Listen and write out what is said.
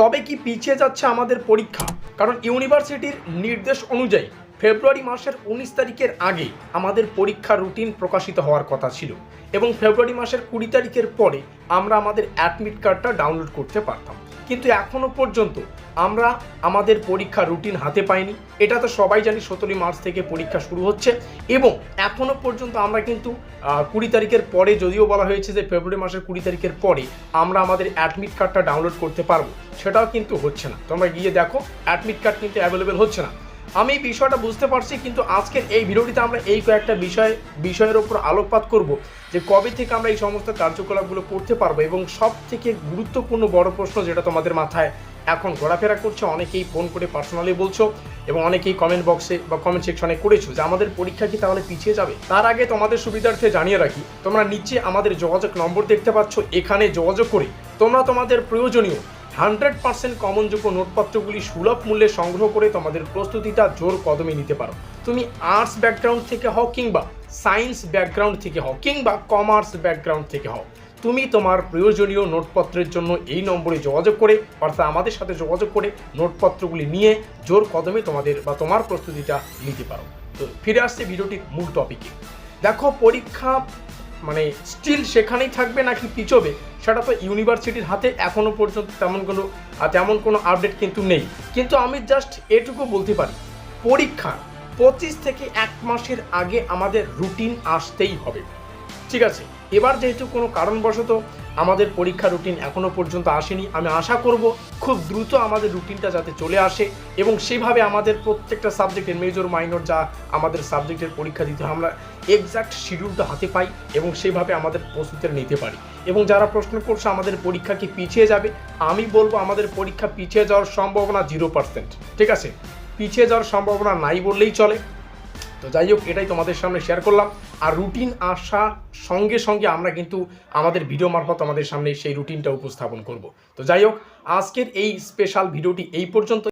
তবে কি পিছিয়ে যাচ্ছে আমাদের পরীক্ষা? কারণ ইউনিভার্সিটির নির্দেশ অনুযায়ী ফেব্রুয়ারি মাসের উনিশ তারিখের আগে আমাদের পরীক্ষা রুটিন প্রকাশিত হওয়ার কথা ছিল এবং ফেব্রুয়ারি মাসের কুড়ি তারিখের পরে আমরা আমাদের অ্যাডমিট কার্ডটা ডাউনলোড করতে পারতাম। কিন্তু এখনও পর্যন্ত আমরা আমাদের পরীক্ষা রুটিন হাতে পাইনি। এটা তো সবাই জানি, সতেরোই মার্চ থেকে পরীক্ষা শুরু হচ্ছে এবং এখনও পর্যন্ত আমরা কিন্তু কুড়ি তারিখের পরে যদিও বলা হয়েছে যে ফেব্রুয়ারি মাসের কুড়ি তারিখের পরে আমরা আমাদের অ্যাডমিট কার্ডটা ডাউনলোড করতে পারব। সেটাও কিন্তু হচ্ছে না। তোমরা গিয়ে দেখো অ্যাডমিট কার্ড কিন্তু অ্যাভেলেবেল হচ্ছে না। আমি বিষয়টা বুঝতে পারছি, কিন্তু আজকের এই ভিডিওটিতে আমরা এই কয়েকটা বিষয়, বিষয়ের ওপর আলোকপাত করব, যে কবে থেকে আমরা এই সমস্ত কার্যকলাপগুলো করতে পারব এবং সব থেকে গুরুত্বপূর্ণ বড় প্রশ্ন যেটা তোমাদের মাথায় এখন ঘোরাফেরা করছে, অনেকেই ফোন করে পার্সোনালি বলছো এবং অনেকেই কমেন্ট বক্সে বা কমেন্ট সেকশনে করেছ যে আমাদের পরীক্ষা কি তাহলে পিছিয়ে যাবে? তার আগে তোমাদের সুবিধার্থে জানিয়ে রাখি, তোমরা নিচে আমাদের যোগাযোগ নম্বর দেখতে পাচ্ছ, এখানে যোগাযোগ করে তোমরা তোমাদের প্রয়োজনীয় হান্ড্রেড পার্সেন্ট কমনযোগ্য নোটপত্রগুলি সুলভ মূল্যে সংগ্রহ করে তোমাদের প্রস্তুতিটা জোর কদমে নিতে পারো। তুমি আর্টস ব্যাকগ্রাউন্ড থেকে হও কিংবা সায়েন্স ব্যাকগ্রাউন্ড থেকে হও কিংবা কমার্স ব্যাকগ্রাউন্ড থেকে হও, তুমি তোমার প্রয়োজনীয় নোটপত্রের জন্য এই নম্বরে যোগাযোগ করে, অর্থাৎ আমাদের সাথে যোগাযোগ করে নোটপত্রগুলি নিয়ে জোর কদমে তোমাদের বা তোমার প্রস্তুতিটা নিতে পারো। তো ফিরে আসছে ভিডিওটির মূল টপিকে দেখো, পরীক্ষা মানে স্টিল সেখানেই থাকবে নাকি পিছবে, সেটা তো ইউনিভার্সিটির হাতে এখনও পর্যন্ত তেমন কোনো তেমন কোনো আপডেট কিন্তু নেই। কিন্তু আমি জাস্ট এটুকু বলতে পারি পরীক্ষা পঁচিশ থেকে এক মাসের আগে আমাদের রুটিন আসতেই হবে। ঠিক আছে? এবার যেহেতু কোনো কারণবশত আমাদের পরীক্ষা রুটিন এখনও পর্যন্ত আসেনি। আমি আশা করব খুব দ্রুত আমাদের রুটিনটা যাতে চলে আসে এবং সেভাবে আমাদের প্রত্যেকটা সাবজেক্টের মেজর মাইনর যা আমাদের সাবজেক্টের পরীক্ষা দিতে আমরা এক্সাক্ট শিডিউলটা হাতে পাই এবং সেভাবে আমাদের প্রস্তুতিটা নিতে পারি। এবং যারা প্রশ্ন করছে আমাদের পরীক্ষা কি পিছিয়ে যাবে, আমি বলব আমাদের পরীক্ষা পিছিয়ে যাওয়ার সম্ভাবনা জিরো পার্সেন্ট ঠিক আছে? পিছিয়ে যাওয়ার সম্ভাবনা নাই বললেই চলে। তো যাই হোক, এটাই তোমাদের সামনে শেয়ার করলাম। আর রুটিন আসা সঙ্গে সঙ্গে আমরা কিন্তু আমাদের ভিডিও মারফত আমাদের সামনে সেই রুটিনটা উপস্থাপন করব। তো যাই হোক, আজকের এই স্পেশাল ভিডিওটি এই পর্যন্ত